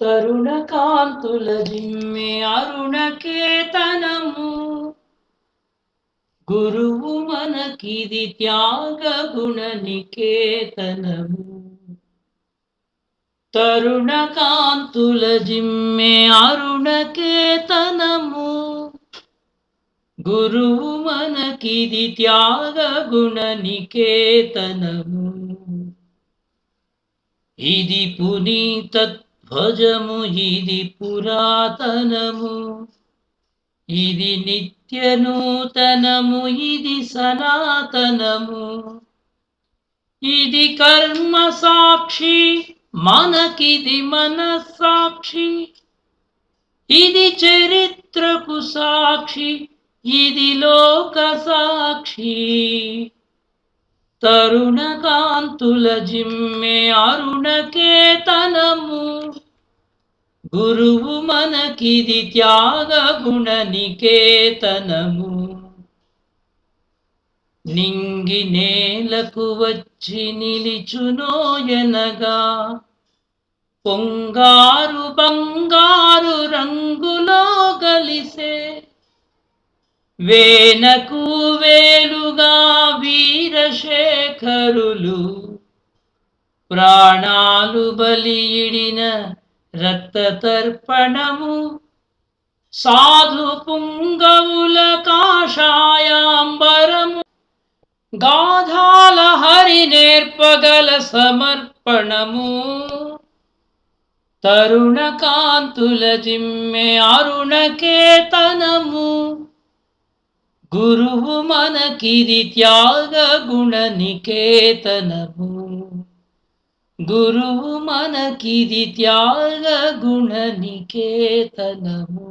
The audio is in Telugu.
తరుణ కాంతుల జిమ్మె అరుణ కేతనము గురువు మనకిది త్యాగ గుణ నికేతనము. తరుణ కాంతుల జిమ్మె అరుణ కేతనము గురువు మనకిది త్యాగ గుణ నికేతనము. ఇది పునీత ధ్వజము ఇది పురాతనము. ఇది నిత్య నూతనము ఇది సనాతనము. ఇది కర్మ సాక్షి మనకిది మనస్సాక్షి. ఇది చరిత్రకు సాక్షి ఇది లోక సాక్షి. తరుణ కాంతుల జిమ్మే అరుణ కేతనము గురువు మనకిది త్యాగ గుణ నికేతనము. నింగి నేలకు వచ్చి నిలిచునోయనగా పొంగారు బంగారు రంగులో కలిసే వేనకు వేలుగా వీరశేఖరులు ప్రాణాలు బలియిడిన రక్త తర్పణము సాధు పుంగవుల కాషాయాంబరము గాధాల హరి నేర్పగల సమర్పణము. తరుణ కాంతుల జిమ్మె అరుణ కేతనము గురువు మనకిది త్యాగ గుణ నికేతనము. గురువు మనకిది త్యాగ గుణ నికేతనము.